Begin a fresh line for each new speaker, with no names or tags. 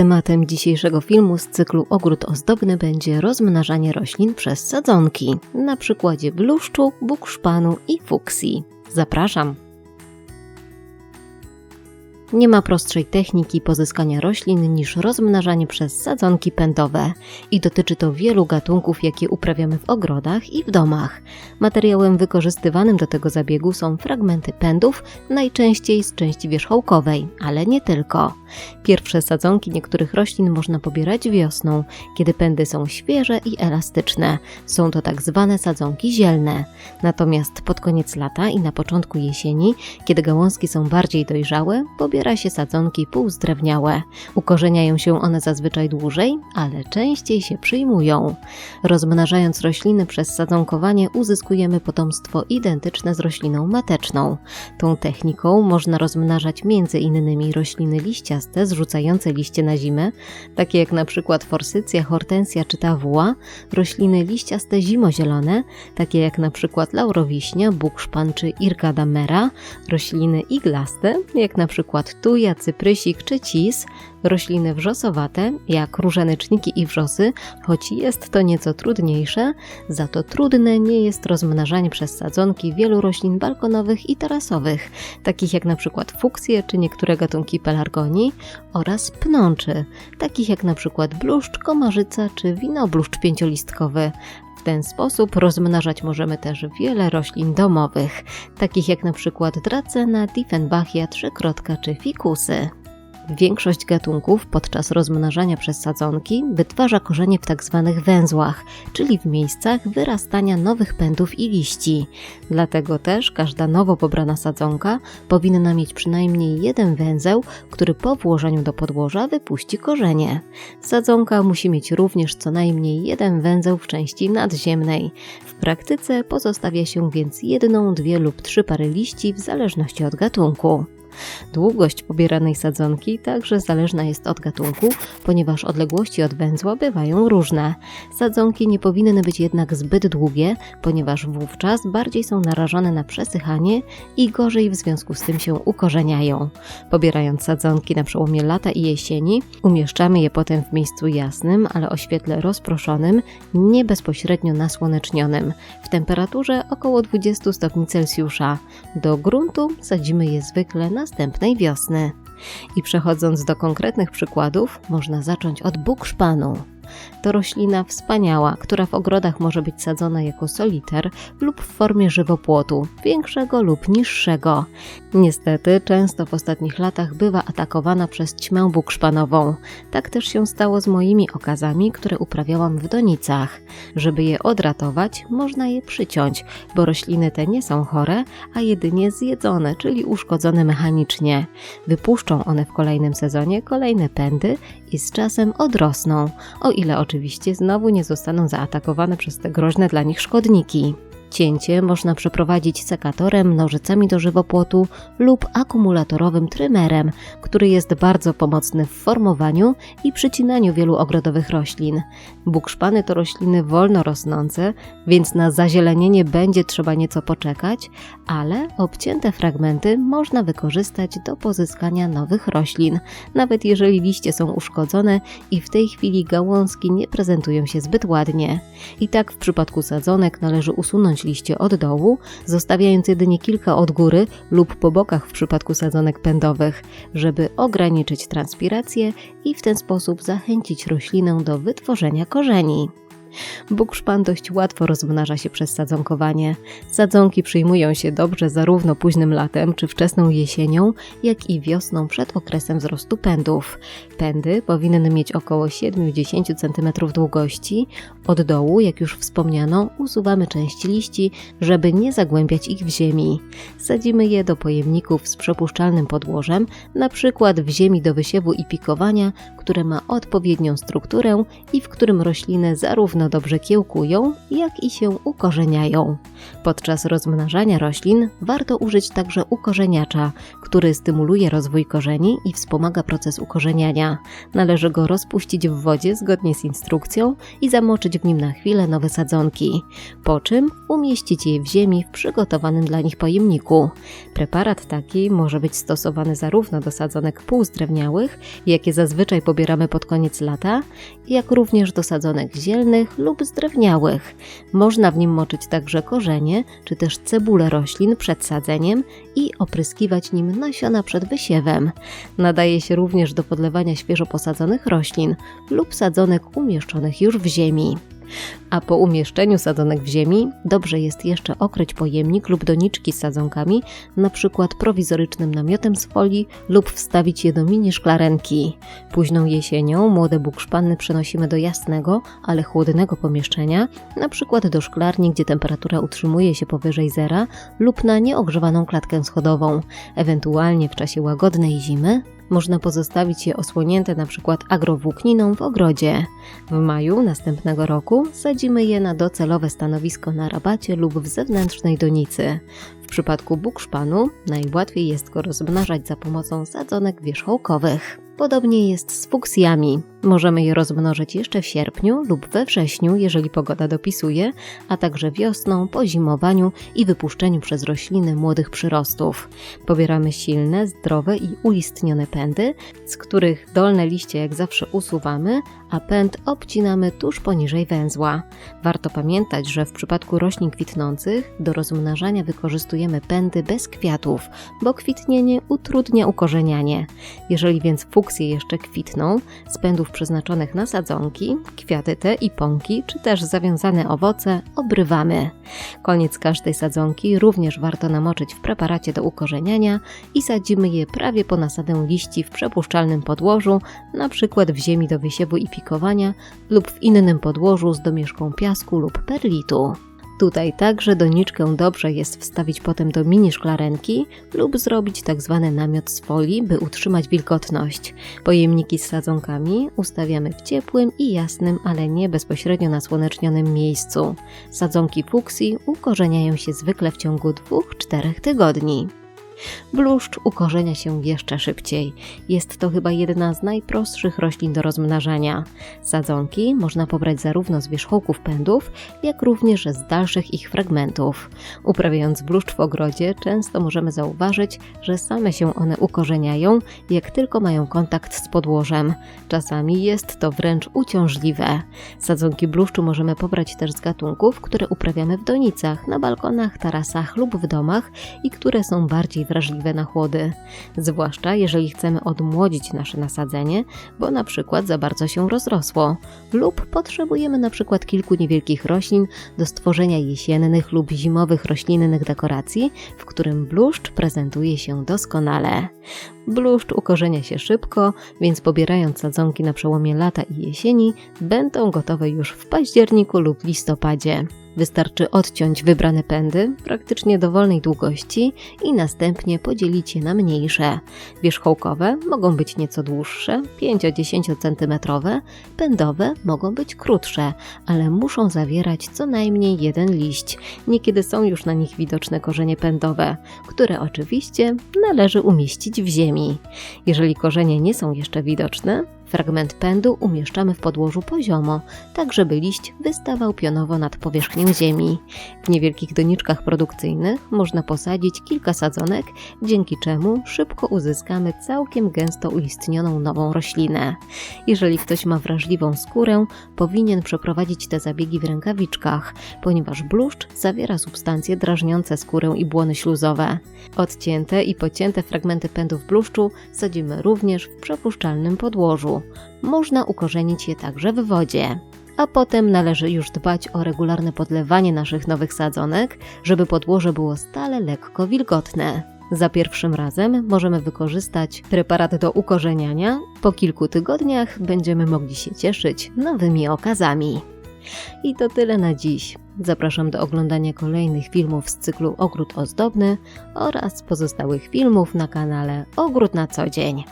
Tematem dzisiejszego filmu z cyklu Ogród Ozdobny będzie rozmnażanie roślin przez sadzonki, na przykładzie bluszczu, bukszpanu i fuksji. Zapraszam! Nie ma prostszej techniki pozyskania roślin niż rozmnażanie przez sadzonki pędowe i dotyczy to wielu gatunków, jakie uprawiamy w ogrodach i w domach. Materiałem wykorzystywanym do tego zabiegu są fragmenty pędów, najczęściej z części wierzchołkowej, ale nie tylko. Pierwsze sadzonki niektórych roślin można pobierać wiosną, kiedy pędy są świeże i elastyczne. Są to tak zwane sadzonki zielne. Natomiast pod koniec lata i na początku jesieni, kiedy gałązki są bardziej dojrzałe, pobiera się sadzonki półzdrewniałe. Ukorzeniają się one zazwyczaj dłużej, ale częściej się przyjmują. Rozmnażając rośliny przez sadzonkowanie uzyskujemy potomstwo identyczne z rośliną mateczną. Tą techniką można rozmnażać m.in. rośliny liścia liściaste, zrzucające liście na zimę, takie jak na przykład forsycja, hortensja czy tawuła, rośliny liściaste zimozielone, takie jak na przykład laurowiśnia, bukszpan czy irka damera, rośliny iglaste, jak na przykład tuja, cyprysik czy cis, rośliny wrzosowate, jak różaneczniki i wrzosy, choć jest to nieco trudniejsze, za to trudne nie jest rozmnażanie przez sadzonki wielu roślin balkonowych i tarasowych, takich jak na przykład fuksje czy niektóre gatunki pelargonii oraz pnączy, takich jak na przykład bluszcz, komarzyca czy winobluszcz pięciolistkowy. W ten sposób rozmnażać możemy też wiele roślin domowych, takich jak na przykład dracena, diefenbachia, trzykrotka czy fikusy. Większość gatunków podczas rozmnażania przez sadzonki wytwarza korzenie w tzw. Tak węzłach, czyli w miejscach wyrastania nowych pędów i liści. Dlatego też każda nowo pobrana sadzonka powinna mieć przynajmniej jeden węzeł, który po włożeniu do podłoża wypuści korzenie. Sadzonka musi mieć również co najmniej jeden węzeł w części nadziemnej. W praktyce pozostawia się więc jedną, dwie lub trzy pary liści w zależności od gatunku. Długość pobieranej sadzonki także zależna jest od gatunku, ponieważ odległości od węzła bywają różne. Sadzonki nie powinny być jednak zbyt długie, ponieważ wówczas bardziej są narażone na przesychanie i gorzej w związku z tym się ukorzeniają. Pobierając sadzonki na przełomie lata i jesieni, umieszczamy je potem w miejscu jasnym, ale o świetle rozproszonym, nie bezpośrednio nasłonecznionym, w temperaturze około 20 stopni Celsjusza. Do gruntu sadzimy je zwykle na następnej wiosny. I przechodząc do konkretnych przykładów, można zacząć od bukszpanu to roślina wspaniała, która w ogrodach może być sadzona jako soliter lub w formie żywopłotu, większego lub niższego. Niestety, często w ostatnich latach bywa atakowana przez ćmę bukszpanową. Tak też się stało z moimi okazami, które uprawiałam w donicach. Żeby je odratować, można je przyciąć, bo rośliny te nie są chore, a jedynie zjedzone, czyli uszkodzone mechanicznie. Wypuszczą one w kolejnym sezonie kolejne pędy i z czasem odrosną, o ile oczywiście znowu nie zostaną zaatakowane przez te groźne dla nich szkodniki. Cięcie można przeprowadzić sekatorem, nożycami do żywopłotu lub akumulatorowym trymerem, który jest bardzo pomocny w formowaniu i przycinaniu wielu ogrodowych roślin. Bukszpany to rośliny wolno rosnące, więc na zazielenienie będzie trzeba nieco poczekać, ale obcięte fragmenty można wykorzystać do pozyskania nowych roślin, nawet jeżeli liście są uszkodzone i w tej chwili gałązki nie prezentują się zbyt ładnie. I tak w przypadku sadzonek należy usunąć liście od dołu, zostawiając jedynie kilka od góry lub po bokach w przypadku sadzonek pędowych, żeby ograniczyć transpirację i w ten sposób zachęcić roślinę do wytworzenia korzeni. Bukszpan dość łatwo rozmnaża się przez sadzonkowanie. Sadzonki przyjmują się dobrze zarówno późnym latem czy wczesną jesienią, jak i wiosną przed okresem wzrostu pędów. Pędy powinny mieć około 7-10 cm długości. Od dołu, jak już wspomniano, usuwamy część liści, żeby nie zagłębiać ich w ziemi. Sadzimy je do pojemników z przepuszczalnym podłożem, na przykład w ziemi do wysiewu i pikowania, które ma odpowiednią strukturę i w którym rośliny zarówno dobrze kiełkują, jak i się ukorzeniają. Podczas rozmnażania roślin warto użyć także ukorzeniacza, który stymuluje rozwój korzeni i wspomaga proces ukorzeniania. Należy go rozpuścić w wodzie zgodnie z instrukcją i zamoczyć w nim na chwilę nowe sadzonki, po czym umieścić je w ziemi w przygotowanym dla nich pojemniku. Preparat taki może być stosowany zarówno do sadzonek półzdrewniałych, jakie zazwyczaj pobierają pobieramy pod koniec lata, jak również do sadzonek zielnych lub zdrewniałych. Można w nim moczyć także korzenie, czy też cebulę roślin przed sadzeniem i opryskiwać nim nasiona przed wysiewem. Nadaje się również do podlewania świeżo posadzonych roślin lub sadzonek umieszczonych już w ziemi. A po umieszczeniu sadzonek w ziemi dobrze jest jeszcze okryć pojemnik lub doniczki z sadzonkami, na przykład prowizorycznym namiotem z folii lub wstawić je do mini szklarenki. Późną jesienią młode bukszpanny przenosimy do jasnego, ale chłodnego pomieszczenia, na przykład do szklarni, gdzie temperatura utrzymuje się powyżej zera lub na nieogrzewaną klatkę schodową. Ewentualnie w czasie łagodnej zimy można pozostawić je osłonięte np. agrowłókniną w ogrodzie. W maju następnego roku sadzimy je na docelowe stanowisko na rabacie lub w zewnętrznej donicy. W przypadku bukszpanu najłatwiej jest go rozmnażać za pomocą sadzonek wierzchołkowych. Podobnie jest z fuksjami. Możemy je rozmnożyć jeszcze w sierpniu lub we wrześniu, jeżeli pogoda dopisuje, a także wiosną, po zimowaniu i wypuszczeniu przez rośliny młodych przyrostów. Pobieramy silne, zdrowe i ulistnione pędy, z których dolne liście jak zawsze usuwamy, a pęd obcinamy tuż poniżej węzła. Warto pamiętać, że w przypadku roślin kwitnących do rozmnażania wykorzystujemy pędy bez kwiatów, bo kwitnienie utrudnia ukorzenianie. Jeżeli więc fuksje jeszcze kwitną, z pędów przeznaczonych na sadzonki, kwiaty te i pąki, czy też zawiązane owoce obrywamy. Koniec każdej sadzonki również warto namoczyć w preparacie do ukorzeniania i sadzimy je prawie po nasadę liści w przepuszczalnym podłożu, na przykład w ziemi do wysiewu i pikowania lub w innym podłożu z domieszką piasku lub perlitu. Tutaj także doniczkę dobrze jest wstawić potem do mini szklarenki lub zrobić tak zwany namiot z folii, by utrzymać wilgotność. Pojemniki z sadzonkami ustawiamy w ciepłym i jasnym, ale nie bezpośrednio nasłonecznionym miejscu. Sadzonki fuksji ukorzeniają się zwykle w ciągu 2-4 tygodni. Bluszcz ukorzenia się jeszcze szybciej. Jest to chyba jedna z najprostszych roślin do rozmnażania. Sadzonki można pobrać zarówno z wierzchołków pędów, jak również z dalszych ich fragmentów. Uprawiając bluszcz w ogrodzie, często możemy zauważyć, że same się one ukorzeniają, jak tylko mają kontakt z podłożem. Czasami jest to wręcz uciążliwe. Sadzonki bluszczu możemy pobrać też z gatunków, które uprawiamy w donicach, na balkonach, tarasach lub w domach i które są bardziej wrażliwe na chłody, zwłaszcza jeżeli chcemy odmłodzić nasze nasadzenie, bo na przykład za bardzo się rozrosło, lub potrzebujemy na przykład kilku niewielkich roślin do stworzenia jesiennych lub zimowych roślinnych dekoracji, w którym bluszcz prezentuje się doskonale. Bluszcz ukorzenia się szybko, więc pobierając sadzonki na przełomie lata i jesieni, będą gotowe już w październiku lub listopadzie. Wystarczy odciąć wybrane pędy, praktycznie dowolnej długości i następnie podzielić je na mniejsze. Wierzchołkowe mogą być nieco dłuższe, 5-10 cm, pędowe mogą być krótsze, ale muszą zawierać co najmniej jeden liść. Niekiedy są już na nich widoczne korzenie pędowe, które oczywiście należy umieścić w ziemi. Jeżeli korzenie nie są jeszcze widoczne, Fragment pędu umieszczamy w podłożu poziomo, tak żeby liść wystawał pionowo nad powierzchnią ziemi. W niewielkich doniczkach produkcyjnych można posadzić kilka sadzonek, dzięki czemu szybko uzyskamy całkiem gęsto uistnioną nową roślinę. Jeżeli ktoś ma wrażliwą skórę, powinien przeprowadzić te zabiegi w rękawiczkach, ponieważ bluszcz zawiera substancje drażniące skórę i błony śluzowe. Odcięte i pocięte fragmenty pędów bluszczu sadzimy również w przepuszczalnym podłożu. Można ukorzenić je także w wodzie. A potem należy już dbać o regularne podlewanie naszych nowych sadzonek, żeby podłoże było stale lekko wilgotne. Za pierwszym razem możemy wykorzystać preparat do ukorzeniania. Po kilku tygodniach będziemy mogli się cieszyć nowymi okazami. I to tyle na dziś. Zapraszam do oglądania kolejnych filmów z cyklu Ogród Ozdobny oraz pozostałych filmów na kanale Ogród na co dzień.